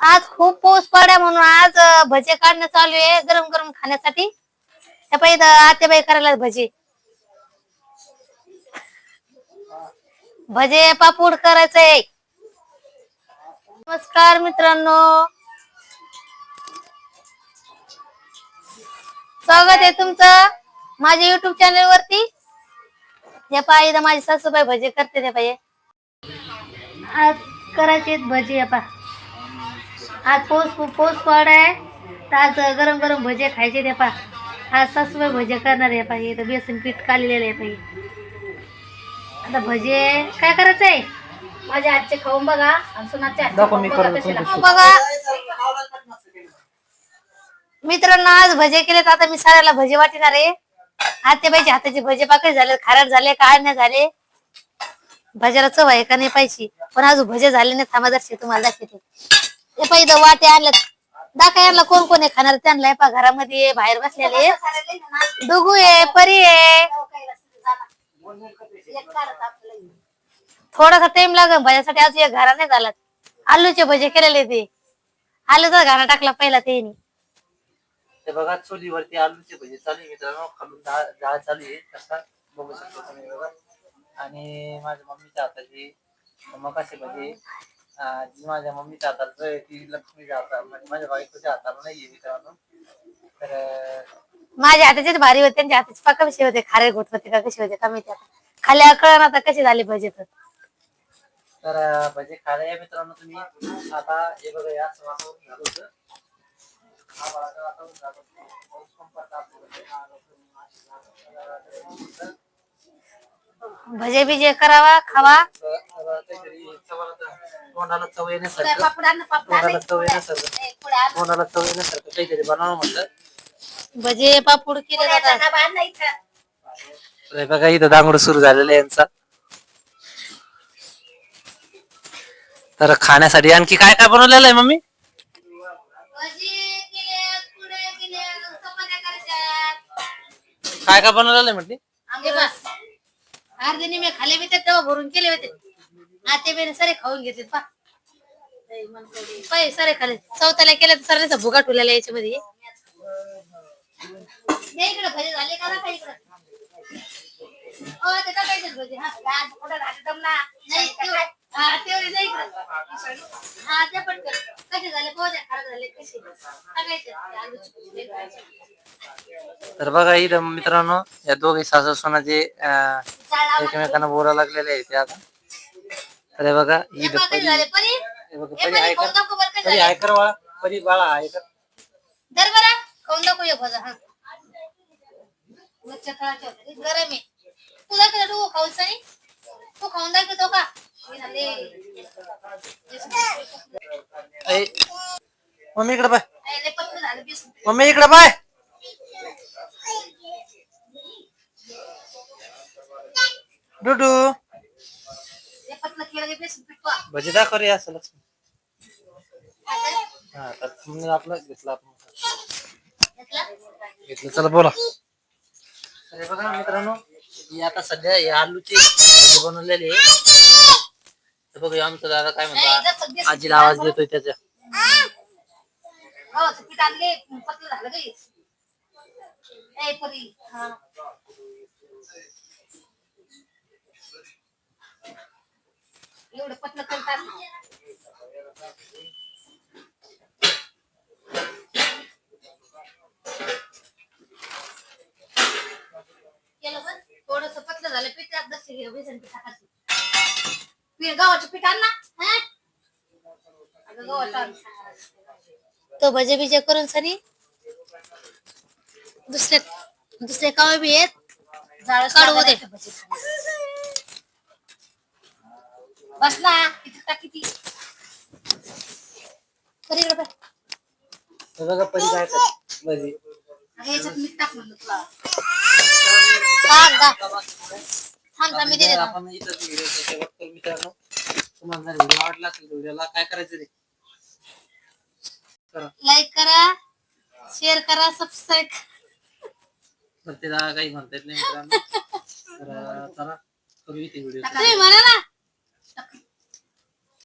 आज खूप पाऊस पडा म्हणून आज भजे काढणं चालू आहे गरम गरम खाण्यासाठी. त्या पाहिजे आतेबाई करायला भजे. भजे पापूड करायचंय. नमस्कार मित्रांनो. स्वागत आहे तुमचं माझ्या युट्यूब चॅनल वरती. या पाहिजे माझी सासूबाई भजे करते त्या पाहिजे आज करायचे भजे या पा आज पोस पोस पड आहे. तर आज गरम गरम भजे खायचे ते पा आज सासूबाई भजे करणार आहे पाहिजे तर बेसन पीठ काढलेलं आहे पाहिजे आता भजे काय करायचं आहे माझ्या हातचे खाऊन बघा. आणि सुनाचे हातचे दाखव खाऊन मी बघा करतो कसे तुमचं लागतात. बघा. मित्रांनो आज भजे केले तर आता मी साऱ्याला भजे वाटणार आहे. आत्याबाईच्या हाताचे भजे पाकळी झाले. खारट झाले काय नाही झाले. भज्याला चव आहे का नाही पाहिजे. पण अजून भजे झाले नाही थांबा दर्शे तुम्हाला दाखवते. हे पाहिजे वाटे आणलं दाखा यांना कोण कोण आहे खाणार? त्यांना पा घरामध्ये आहे, बाहेर बसलेले डुगू आहे परी आहे. थोडासा टाइम लागेल भज्यासाठी अजून एक घरा नाही झाला. आलूचे भजे केलेले ते. आलूचा घाणा टाकला पहिला ते ते बघा चुलीवरती आलूचे भजे चालू आहे मित्रांनो. खालून डाळ डाळ चालू आहे. बघू शकतो तुम्ही बघा. आणि माझ्या मम्मीच्या हाताची मकाचे भजे. अं, जी माझ्या मम्मीच्या हाताला आहे ती लक्ष्मीच्या हाताला म्हणजे माझ्या बायकोच्या हाताला नाहीये मित्रांनो तर अं, माझ्या हाताचेच भारी होते त्यांच्या हाताचे पाका कसे होते खारे घोट होते का कसे होते का माहिती आता. खाली कळण आता कसे झाले भजे तर. तर अं, भजे खायला या मित्रांनो तुम्ही. आता हे बघा या असं वातावरण झालं होतं. आभाळाचं वातावरण झालं होतं. पाऊस पण पडला आपल्याकडे. तर, भजे बिजे करावा खावा. तोंडाला चव येण्यासारखं. तोंडाला चव येण्यासारखं. तोंडाला चव येण्यासारखं काहीतरी बनवावं म्हटलं भजे पापूड केले जातात. हे बघा इथं दांगड सुरू झालेला आहे यांचा. तर खाण्यासाठी आणखी काय काय बनवलेलं आहे मम्मी? काय काय बनवलेलं आहे म्हटली? अर्धे निमे खाले बी ते तेव्हा भरून केले होते आते बेने सरे खाऊन घेतले पा. पै सरे खाले. चौथ्याला केलं तर सरांचा भुगा ठेवलेला याच्यामध्ये. ये इकडे भजे झाले का ना इकडे ओ ते टाकायचे भजे. हा आज कुठं राहते दमला नाही तेवढे हा तेवढे नाही इकडे. हा ते पण कर. कसे झाले? पोहे खराब झाले कसे? टाकायचे आलूची भजी करायची. तर बघा इथं मित्रांनो या दोघे सासू सोनाचे एकमेकांना बोला लागलेले आहे ते आता. हे बघा परी हे बघा परी परी परी झाले? ऐकर बाळा परी बाळा ऐकर धर बरं. खाऊन दाखव एक भजा हा गरम आहे. तुला तू खाऊन सनी तू खाऊन दाखवतो का? झाले. ऐ, मम्मी इकडे बाय. मम्मी इकडे बाय डुडू. भजी दाखव रे असं लक्ष्मी? हा तर आपलं घेतलं आपण घेतलं? घेतलं चला बोला अरे बघा मित्रांनो ही आता सध्या हे आलूचे भजी बनवलेले आहे. तर बघा आमचा दादा काय म्हणतो आजीला आवाज देतोय आणले पतलं झालं काही ए परी हा एवढं पतलं करतात केलं बरं थोडस त्यात बेसन हा? अगं आण. तो भजे बिजे करून सनी. दुसरे दुसरे कावे बी आहेत काढू दे. बस ना किती टाक किती. तरी बघ. काय भजी. अगं याच्यात मीठ टाक म्हणलं तुला. टाक, टाक. थांब थांब मी देते थांब. आपण इथं व्हिडिओ शेवट करू मित्रांनो तुम्हाला जर व्हिडिओ आवडला असेल व्हिडिओला काय करायचं रे? करा. लाईक करा शेअर करा सबस्क्राईब तर त्याला काही म्हणता येत नाही मित्रांनो. तर चला करू इथे व्हिडिओ. तुम्ही म्हणा ना